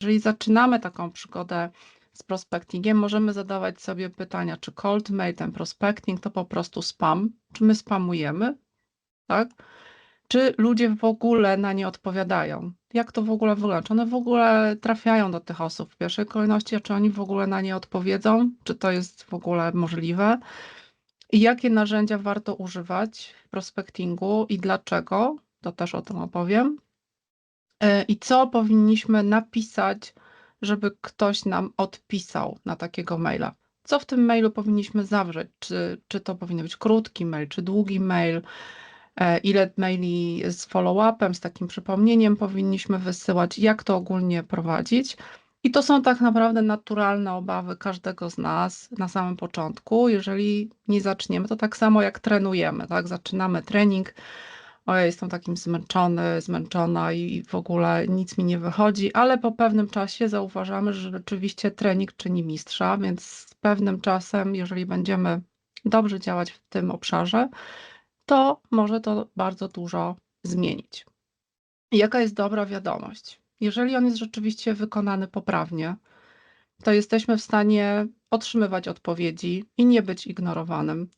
Jeżeli zaczynamy taką przygodę z prospectingiem, możemy zadawać sobie pytania, czy cold mail, ten prospecting to po prostu spam, czy my spamujemy, tak? Czy ludzie w ogóle na nie odpowiadają? Jak to w ogóle wygląda? Czy one w ogóle trafiają do tych osób w pierwszej kolejności, a czy oni w ogóle na nie odpowiedzą? Czy to jest w ogóle możliwe? I jakie narzędzia warto używać w prospectingu i dlaczego? To też o tym opowiem. E, I co powinniśmy napisać, żeby ktoś nam odpisał na takiego maila? Co w tym mailu powinniśmy zawrzeć? Czy, czy to powinien być krótki mail, czy długi mail? E, Ile maili z follow-upem, z takim przypomnieniem powinniśmy wysyłać? Jak to ogólnie prowadzić? I to są tak naprawdę naturalne obawy każdego z nas na samym początku. Jeżeli nie zaczniemy, to tak samo jak trenujemy, tak? Zaczynamy trening. Ojej, jestem takim zmęczony, zmęczona i w ogóle nic mi nie wychodzi, ale po pewnym czasie zauważamy, że rzeczywiście trening czyni mistrza, więc z pewnym czasem, jeżeli będziemy dobrze działać w tym obszarze, to może to bardzo dużo zmienić. Jaka jest dobra wiadomość? Jeżeli on jest rzeczywiście wykonany poprawnie, to jesteśmy w stanie otrzymywać odpowiedzi i nie być ignorowanym.